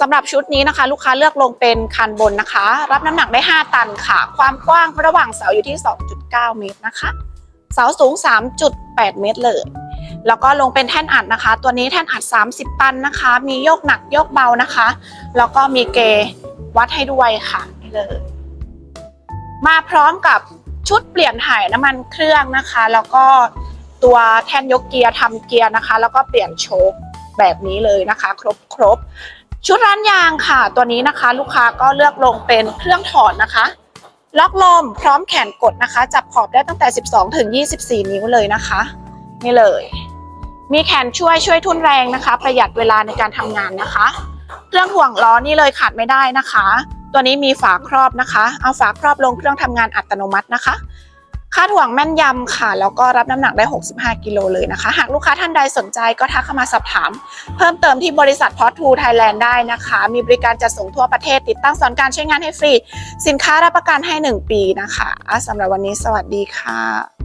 สำหรับชุดนี้นะคะ ลูกค้าเลือกลงเป็นคันบนนะคะ รับน้ำหนักได้ 5 ตันค่ะ ความกว้างระหว่างเสาอยู่ที่ 2.9 เมตรนะคะ เสาสูง 3.8 เมตรเลย แล้วก็ลงเป็นแท่นอัดนะคะ ตัวนี้แท่นอัด 30 ตันนะคะ มีโยกหนักโยกเบานะคะ แล้วก็มีเกวัดให้ด้วยค่ะนี่เลย มาพร้อมกับชุดเปลี่ยนถ่ายน้ำมันเครื่องนะคะ แล้วก็ตัวแท่นยกเกียร์ทำเกียร์นะคะ แล้วก็เปลี่ยนโชคแบบนี้เลยนะคะ ครบครบ ชุดร้านยางค่ะ ตัวนี้นะคะ ลูกค้าก็เลือกลงเป็นเครื่องถอดนะคะ ล็อกลมพร้อมแขนกดนะคะ จับขอบได้ตั้งแต่ 12 ถึง 24 นิ้วเลยนะคะ นี่เลย มีแขนช่วยช่วยทุ่นแรงนะคะ ประหยัดเวลาในการทำงานนะคะ เครื่องห่วงล้อนี่เลยขาดไม่ได้นะคะ ตัวนี้มีฝาครอบนะคะ เอาฝาครอบลงเครื่องทำงานอัตโนมัตินะคะาดห่วงแม่นยำค่ะ แล้วก็รับน้ำหนักได้ 65 กิโลเลยนะคะ หากลูกค้าท่านใดสนใจก็ทักเข้ามาสอบถาม เพิ่มเติมที่บริษัทพอทูไทยแลนด์ได้นะคะ มีบริการจัดส่งทั่วประเทศติดตั้งสอนการใช้งานให้ฟรี สินค้ารับประกันให้ 1 ปีนะคะสำหรับวันนี้สวัสดีค่ะ